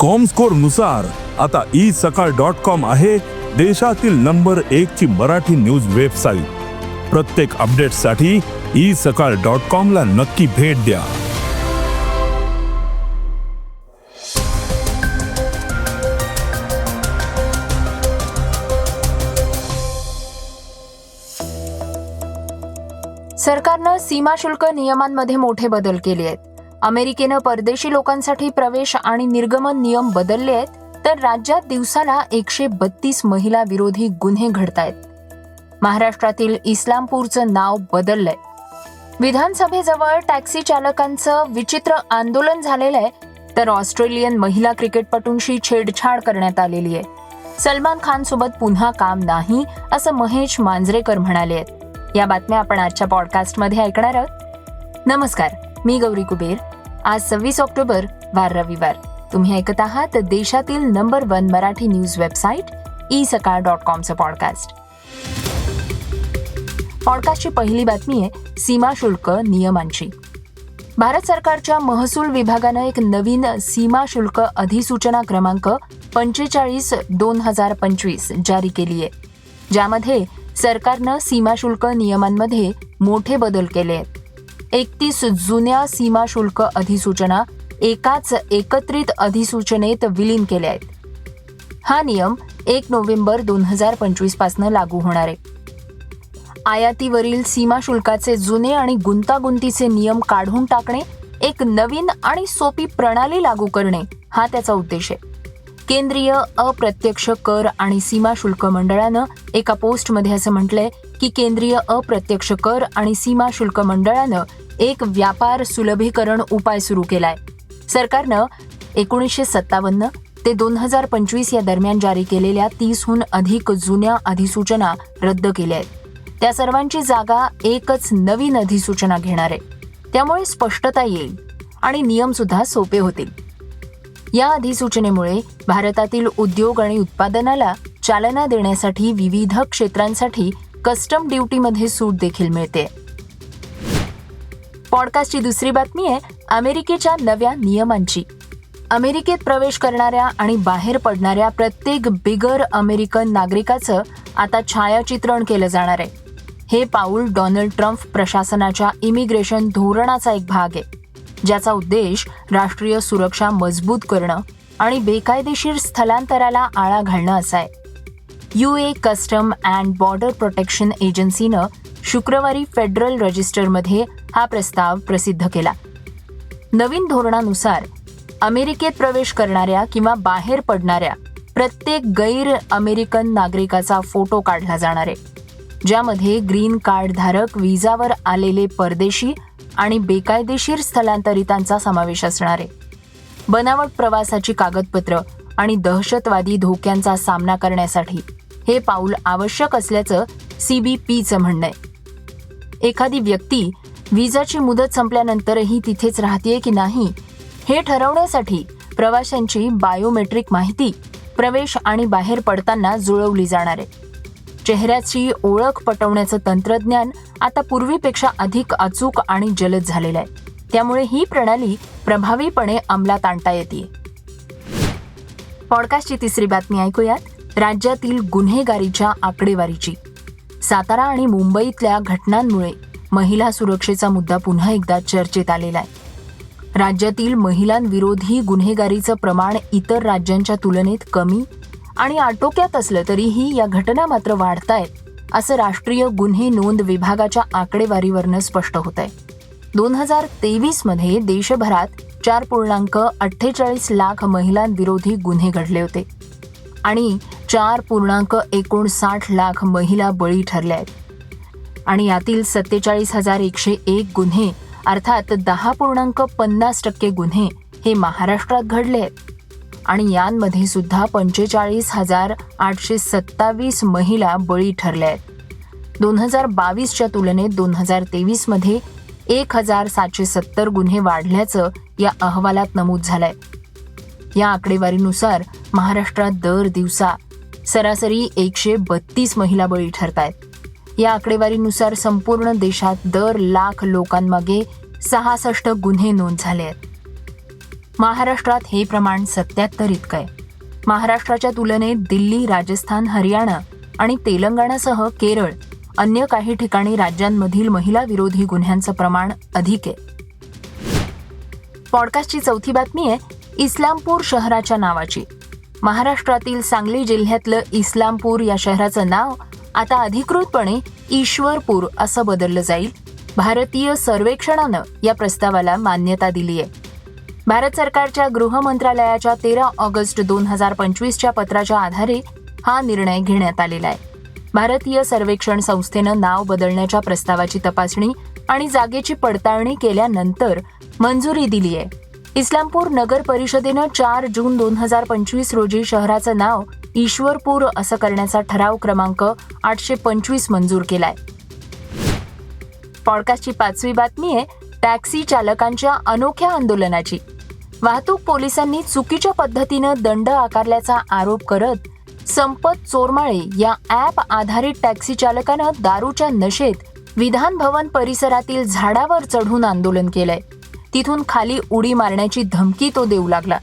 कॉमस्कोरनुसार आता E Sakal dot com आहे देशातील नंबर एक ची मराठी न्यूज वेबसाईट प्रत्येक अपडेटसाठी ई सकाळ डॉट कॉम ला नक्की भेट द्या. सरकारनं सीमा शुल्क नियमांमध्ये मोठे बदल केले आहेत. अमेरिकेनं परदेशी लोकांसाठी प्रवेश आणि निर्गमन नियम बदलले आहेत तर राज्यात दिवसाला एकशे बत्तीस महिला विरोधी गुन्हे घडतायत. महाराष्ट्रातील इस्लामपूरचं नाव बदललंय. विधानसभेजवळ टॅक्सी चालकांचं विचित्र आंदोलन झालेलं आहे तर ऑस्ट्रेलियन महिला क्रिकेटपटूंशी छेडछाड करण्यात आलेली आहे. सलमान खान सोबत पुन्हा काम नाही असं महेश मांजरेकर म्हणाले आहेत. या बातम्या आपण आजच्या पॉडकास्टमध्ये ऐकणार आहोत. नमस्कार मी गौरी कुबेर. आज सव्वीस ऑक्टोबर वार रविवार. तुम्ही ऐकत आहात देशातील number one Marathi news website e Sakal dot कॉमचं podcast. पॉडकास्टची पहिली बातमी आहे सीमा शुल्क नियमांची. भारत सरकारच्या महसूल विभागानं एक नवीन सीमा शुल्क अधिसूचना क्रमांक पंचेचाळीस दोन हजार पंचवीस जारी केली आहे ज्यामध्ये सरकारनं सीमा शुल्क नियमांमध्ये मोठे बदल केले आहेत. एकतीस जुन्या सीमाशुल्क अधिसूचना एकाच एकत्रित अधिसूचनेत विलीन केल्या आहेत. हा नियम एक नोव्हेंबर दोन हजार पंचवीसपासून लागू होणार आहे. आयातीवरील सीमाशुल्काचे जुने आणि गुंतागुंतीचे नियम काढून टाकणे एक नवीन आणि सोपी प्रणाली लागू करणे हा त्याचा उद्देश आहे. केंद्रीय अप्रत्यक्ष कर आणि सीमा शुल्क मंडळानं एका पोस्टमध्ये असं म्हटलंय की केंद्रीय अप्रत्यक्ष कर आणि सीमा शुल्क मंडळानं एक व्यापार सुलभीकरण उपाय सुरू केलाय. सरकारनं एकोणीसशे सत्तावन्न ते दोन हजार पंचवीस या दरम्यान जारी केलेल्या तीसहून अधिक जुन्या अधिसूचना रद्द केल्या आहेत. त्या सर्वांची जागा एकच नवीन अधिसूचना घेणार आहे. त्यामुळे स्पष्टता येईल आणि नियम सुद्धा सोपे होतील. या अधिसूचनेमुळे भारतातील उद्योग आणि उत्पादनाला चालना देण्यासाठी विविध क्षेत्रांसाठी कस्टम ड्युटीमध्ये सूट देखील मिळते. पॉडकास्टची दुसरी बातमी आहे अमेरिकेच्या नव्या नियमांची. अमेरिकेत प्रवेश करणाऱ्या आणि बाहेर पडणाऱ्या प्रत्येक बिगर अमेरिकन नागरिकाचं आता छायाचित्रण केलं जाणार आहे. हे पाऊल डोनाल्ड ट्रम्प प्रशासनाच्या इमिग्रेशन धोरणाचा एक भाग आहे ज्याचा उद्देश राष्ट्रीय सुरक्षा मजबूत करणं आणि बेकायदेशीर स्थलांतराला आळा घालणं असा आहे. U A custom and border protection एजन्सीनं शुक्रवारी फेडरल रजिस्टरमध्ये हा प्रस्ताव प्रसिद्ध केला. नवीन धोरणानुसार अमेरिकेत प्रवेश करणाऱ्या किंवा बाहेर पडणाऱ्या प्रत्येक गैर अमेरिकन नागरिकाचा फोटो काढला जाणार आहे ज्यामध्ये ग्रीन कार्डधारक विजावर आलेले परदेशी आणि बेकायदेशीर स्थलांतरितांचा समावेश असणार आहे. बनावट प्रवासाची कागदपत्र आणि दहशतवादी धोक्यांचा सामना करण्यासाठी हे पाऊल आवश्यक असल्याचं सीबीपीचं म्हणणं आहे. एखादी व्यक्ती विजाची मुदत संपल्यानंतरही तिथेच राहतेय की नाही हे ठरवण्यासाठी प्रवाशांची बायोमेट्रिक माहिती प्रवेश आणि बाहेर पडताना जुळवली जाणार आहे. चेहऱ्याची ओळख पटवण्याचं तंत्रज्ञान आता पूर्वीपेक्षा अधिक अचूक आणि जलद झालेलं आहे. त्यामुळे ही प्रणाली प्रभावीपणे अंमलात आणता येते पॉडकास्टची तिसरी बातमी ऐकूयात. राज्यातील गुन्हेगारीच्या आकडेवारीची. सातारा आणि मुंबईतल्या घटनांमुळे महिला सुरक्षेचा मुद्दा पुन्हा एकदा चर्चेत आलेला आहे. राज्यातील महिलांविरोधी गुन्हेगारीचं प्रमाण इतर राज्यांच्या तुलनेत कमी आणि आटोक्यात असलं तरीही या घटना मात्र वाढतायत असं राष्ट्रीय गुन्हे नोंद विभागाच्या आकडेवारीवरनं स्पष्ट होत आहे दोन हजार तेवीसमध्ये देशभरात चार पूर्णांक अठ्ठेचाळीस लाख महिलांविरोधी गुन्हे घडले होते. आणि चार पूर्णांक एकोणसाठ लाख महिला बळी ठरल्या आहेत. आणि यातील सत्तेचाळीस हजार एकशे एक गुन्हे अर्थात दहा पूर्णांक पन्नास टक्के गुन्हे हे महाराष्ट्रात घडले आहेत. आणि यांमध्ये सुद्धा पंचेचाळीस हजार आठशे सत्तावीस महिला बळी ठरल्या आहेत. दोन हजार बावीसच्या तुलनेत दोन हजार तेवीसमध्ये एक हजार सातशे सत्तर गुन्हे वाढल्याचं या अहवालात नमूद झालंय. या आकडेवारीनुसार महाराष्ट्रात दर दिवसा सरासरी एकशे बत्तीस महिला बळी ठरत आहेत या आकडेवारीनुसार संपूर्ण देशात दर लाख लोकांमागे सहासष्ट गुन्हे नोंद झाले आहेत. महाराष्ट्रात हे प्रमाण सत्याहत्तर इतकं आहे. महाराष्ट्राच्या तुलनेत दिल्ली राजस्थान हरियाणा आणि तेलंगणासह केरळ अन्य काही ठिकाणी राज्यांमधील महिला विरोधी गुन्ह्यांचं प्रमाण अधिक आहे. पॉडकास्टची चौथी बातमी आहे इस्लामपूर शहराच्या नावाची. महाराष्ट्रातील सांगली जिल्ह्यातलं इस्लामपूर या शहराचं नाव आता अधिकृतपणे ईश्वरपूर असं बदललं जाईल. भारतीय सर्वेक्षणानं या प्रस्तावाला मान्यता दिली आहे भारत सरकारच्या गृह मंत्रालयाच्या तेरा ऑगस्ट दोन हजार पंचवीसच्या पत्राच्या आधारे हा निर्णय घेण्यात आलेला आहे. भारतीय सर्वेक्षण संस्थेनं नाव बदलण्याच्या प्रस्तावाची तपासणी आणि जागेची पडताळणी केल्यानंतर मंजुरी दिली आहे इस्लामपूर नगर परिषदेनं चार जून दोन हजार पंचवीस रोजी शहराचं नाव ईश्वरपूर असं करण्याचा ठराव क्रमांक आठशे पंचवीस मंजूर केलाय. पॉडकास्टची पाचवी बातमी आहे टॅक्सी चालकांच्या अनोख्या आंदोलनाची. वाहतूक पोलिसांनी चुकीच्या पद्धतीनं दंड आकारल्याचा आरोप करत संपत चोरमाळे या ॲप आधारित टॅक्सी चालकानं दारूच्या नशेत विधान भवन परिसरातील झाडावर चढून आंदोलन केलंय. तिथून खाली उडी मारण्याची धमकी तो देऊ लागला.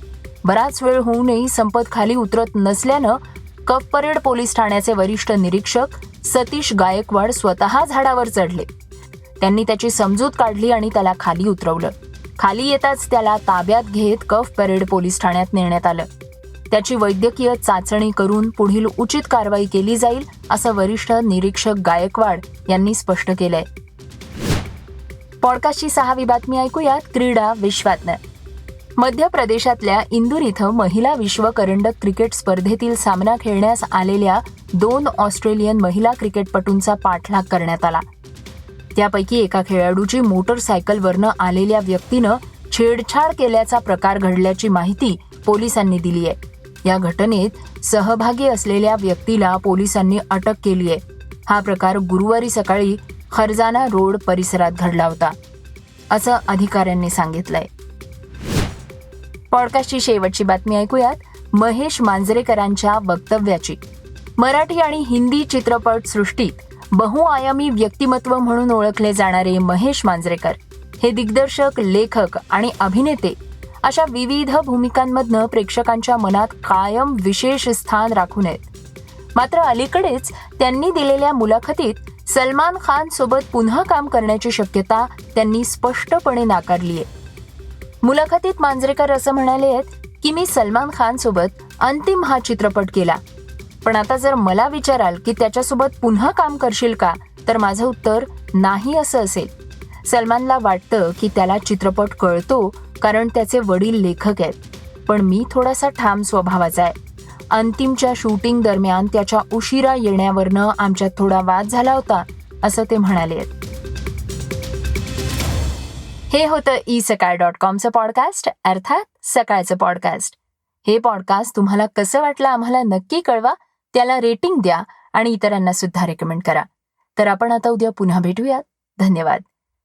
बराच वेळ होऊनही संपत खाली उतरत नसल्यानं कप परेड पोलीस ठाण्याचे वरिष्ठ निरीक्षक सतीश गायकवाड स्वतः झाडावर चढले. त्यांनी त्याची समजूत काढली आणि त्याला खाली उतरवलं. खाली येताच त्याला ताब्यात घेत कफ परेड पोलीस ठाण्यात नेण्यात आलं. त्याची वैद्यकीय चाचणी करून पुढील उचित कारवाई केली जाईल असं वरिष्ठ निरीक्षक गायकवाड यांनी स्पष्ट केलंय. पॉडकास्टची सहावी बातमी ऐकूयात. क्रीडा विश्वातनं. मध्य प्रदेशातल्या इंदूर इथं महिला विश्व करंडक क्रिकेट स्पर्धेतील सामना खेळण्यास आलेल्या दोन ऑस्ट्रेलियन महिला क्रिकेटपटूंचा पाठलाग करण्यात आला. त्यापैकी एका खेळाडूची मोटरसायकलवरनं आलेल्या व्यक्तीनं छेडछाड केल्याचा प्रकार घडल्याची माहिती पोलिसांनी दिली आहे. या घटनेत सहभागी असलेल्या व्यक्तीला पोलिसांनी अटक केली आहे. हा प्रकार गुरुवारी सकाळी खरजाना रोड परिसरात घडला होता असं अधिकाऱ्यांनी सांगितलंय. पॉडकास्टची शेवटची बातमी ऐकूयात महेश मांजरेकरांच्या वक्तव्याची. मराठी आणि हिंदी चित्रपट सृष्टीत बहुआयामी व्यक्तिमत्व म्हणून ओळखले जाणारे महेश मांजरेकर हे दिग्दर्शक लेखक आणि अभिनेते अशा विविध भूमिकांमधनं प्रेक्षकांच्या मनात कायम विशेष स्थान राखून आहेत. मात्र अलीकडेच त्यांनी दिलेल्या मुलाखतीत सलमान खान सोबत पुन्हा काम करण्याची शक्यता त्यांनी स्पष्टपणे नाकारली आहे. मुलाखतीत मांजरेकर असं म्हणाले आहेत की मी सलमान खान सोबत अंतिम हा चित्रपट केला. पण आता जर मला विचाराल की त्याच्यासोबत पुन्हा काम करशील का तर माझं उत्तर नाही असं असेल. सलमानला वाटतं की त्याला चित्रपट कळतो कारण त्याचे वडील लेखक आहेत. पण मी थोडासा ठाम स्वभावाचा आहे. अंतिमच्या शूटिंग दरम्यान त्याच्या उशिरा येण्यावरनं आमच्यात थोडा वाद झाला होता असं ते म्हणाले. आहेत हे होतं ई सकाळ डॉट कॉमचं पॉडकास्ट अर्थात सकाळचं पॉडकास्ट. हे पॉडकास्ट तुम्हाला कसं वाटलं आम्हाला नक्की कळवा त्याला रेटिंग द्या आणि इतरांना सुद्धा रेकमेंड करा. तर आपण आता उद्या पुन्हा भेटूयात. धन्यवाद.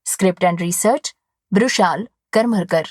Script and research Vrushal Karmarkar.